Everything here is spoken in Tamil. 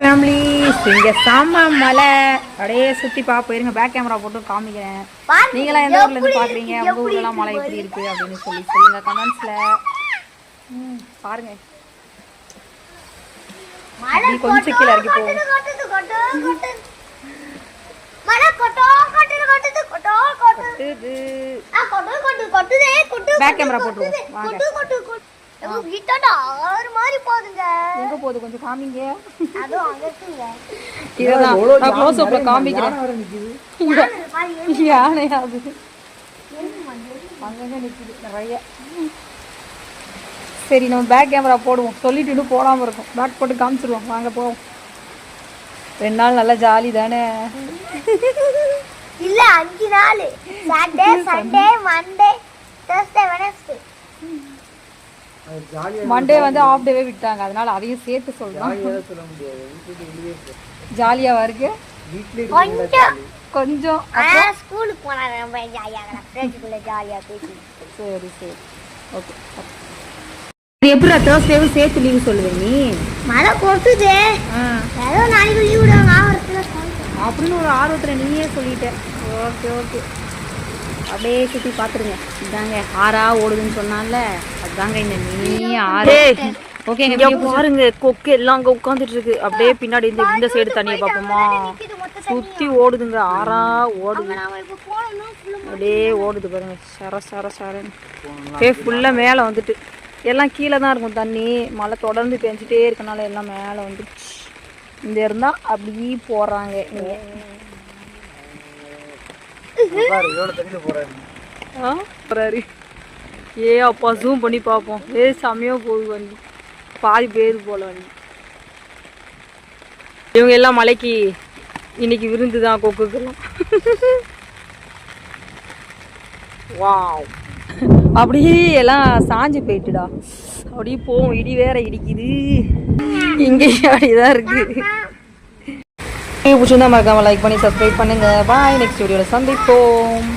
ஃபேமிலிஸ் இங்க சாம மலை அப்படியே சுத்தி பாப்போம் இருங்க பேக் கேமரா போட்டு காமிக்கிறேன். நீங்களா எந்த ஊர்ல இருந்து பாக்குறீங்க? உங்க ஊர்லாம் மலை எப்படி இருக்கு அப்படின்னு சொல்லி சொல்லுங்க கமெண்ட்ஸ்ல பாருங்க. கொஞ்சம் கீழே இறங்கி கொட்டு, camera கொட்டுதே. போட்டுருவோம், வாங்க. ஆறு மாதிரி போகுதுங்க எங்க போகுது? கொஞ்சம் காமிங்க. அதுவும் அங்க இருக்குங்க. இதுதான் நான் க்ளோஸ் அப்ல காமிக்கிறேன். யானை பாரு, யானை அது. அங்கங்க நிக்குது நிறைய. சரி நம்ம பேக் கேமரா போடுவோம். சொல்லிட்டு இன்னும் போடாம இருக்கும். பேக் போட்டு காமிச்சிருவோம். வாங்க போவோம். ரெண்டு நாள் நல்லா ஜாலி தானே? இல்ல அஞ்சு நாள். சாட்டர்டே சண்டே மண்டே மண்டே வந்து ஆஃப் டேவே விட்டாங்க. அதனால அதையும் சேர்த்து சொல்றோம். ஜாலியாவா இருக்கு. கொஞ்சம். ஸ்கூலுக்கு போனாங்க நம்ம ஜாலியாக ஃப்ரெண்ட்ஸுக்குள்ள ஜாலியாக பேசி. சரி சரி. ஓகே எப்படி தேர்ஸ்டேவும் சேர்த்து லீவு சொல்லுவேன் நீ? மழை கொட்டுது ஏதோ நாளைக்கு லீவ் விடுவாங்க. ஆவரத்தில் அப்படின்னு ஒரு ஆர்வத்தில் நீயே சொல்லிட்ட. ஓகே ஓகே அப்படியே சுற்றி பார்த்துருங்க. இதாங்க ஆறா ஓடுதுன்னு சொன்னால அதுதாங்க இந்த நீ ஆறு. ஓகேங்க பாருங்க கொக்கு எல்லாம் அங்கே உட்காந்துட்டு இருக்கு அப்படியே பின்னாடி இந்த இந்த சைடு தண்ணியை பார்ப்போமா? சுற்றி ஓடுதுங்க ஆறா ஓடுது. அப்படியே ஓடுது பாருங்க சர சர சரன்னு. அப்படியே ஃபுல்லாக மேலே வந்துட்டு. எல்லாம் கீழே தான் இருக்கும் தண்ணி. மழை தொடர்ந்து பெஞ்சிட்டே இருக்கனால எல்லாம் மேலே வந்துடுச்சு இந்த இருந்தா அப்படி போறாங்க. இங்க. ஆ, போறாரு. ஏ அப்பா ஜூம் பண்ணி பார்ப்போம். ஏ செமையா போகுது வண்டி. பாதி பேர் போல வண்டி. இவங்க எல்லாம் மலைக்கு இன்னைக்கு விருந்து தான் கொக்குக்கெல்லாம். வாவ். அப்படியே எல்லாம் சாஞ்சு போயிட்டுடா. அப்படியே போவோம். இடி வேற இடிக்குது. இங்கேயும் அப்படிதான் இருக்கு. பிடிச்சிருந்தா மறக்காம லைக் பண்ணி சப்ஸ்கிரைப் பண்ணுங்க. பாய் நெக்ஸ்ட் வீடியோவில் சந்திப்போம்.